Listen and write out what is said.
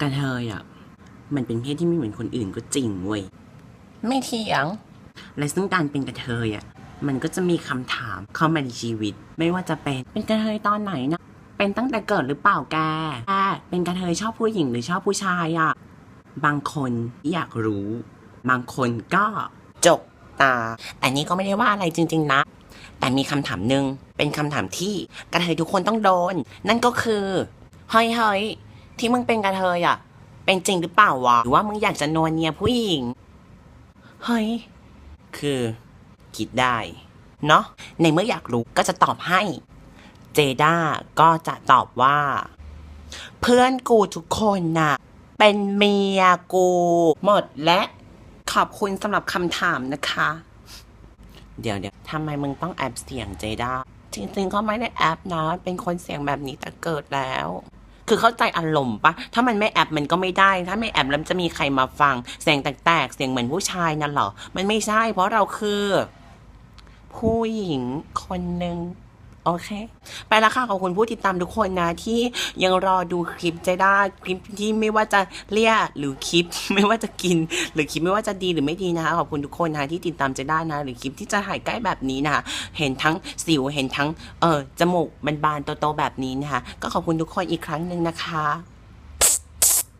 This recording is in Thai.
กระเทยอะ มันเป็นเพศที่ไม่เหมือนคนอื่นก็จริงเว้ย ไม่เถียง และซึ่งการเป็นกระเทยอะ มันก็จะมีคำถามเข้ามาในชีวิต ไม่ว่าจะเป็น เป็นกระเทยตอนไหนนะ เป็นตั้งแต่เกิดหรือเปล่าแกแกเป็นกระเทยชอบผู้หญิงหรือชอบผู้ชายอะ บางคนอยากรู้ บางคนก็จกตา แต่นี่ก็ไม่ได้ว่าอะไรจริง ๆนะ แต่มีคำถามหนึ่งเป็นคำถามที่กระเทยทุกคนต้องโดน นั่นก็คือ เฮ้ยเฮ้ย ที่มึงเป็นกระเทยอะ เป็นจริงหรือเปล่าวะหรือว่ามึงอยากจะนวเนียผู้หญิง เฮ้ย คือ คิดได้ เนาะในเมื่ออยากรู้ก็จะตอบให้ เจด้าก็จะตอบว่า เพื่อนกูทุกคนน่ะ เป็นเมียกู หมดและขอบคุณสำหรับคำถามนะคะ เดี๋ยวเดี๋ยวทำไมมึงต้องแอบเสียงเจด้าจริงๆก็ไม่ได้แอบนะเป็นคนเสียงแบบนี้แต่เกิดแล้ว คือเข้าใจอารมณ์ปะถ้ามันไม่แอบมันก็ไม่ได้ ถ้าไม่แอบแล้วจะมีใครมาฟัง เสียงแตกๆ เสียงเหมือนผู้ชายนั่นเหรอ มันไม่ใช่ เพราะเราคือ ผู้หญิงคนหนึ่ง โอเค ไปแล้วค่ะขอบคุณผู้ติดตามทุกคนนะ ที่ยังรอดูคลิปเจด้าคลิปที่ไม่ว่าจะเลี่ยหรือคลิป ไม่ว่าจะกิน หรือคลิปไม่ว่าจะดีหรือไม่ดีนะคะขอบคุณทุกคนนะที่ติดตามเจด้านะ หรือคลิปที่จะถ่ายใกล้แบบนี้นะคะเห็นทั้งสิวเห็นทั้งเออจมูกบานๆโตๆแบบนี้นะคะก็ขอบคุณทุกคนอีกครั้งหนึ่งนะคะ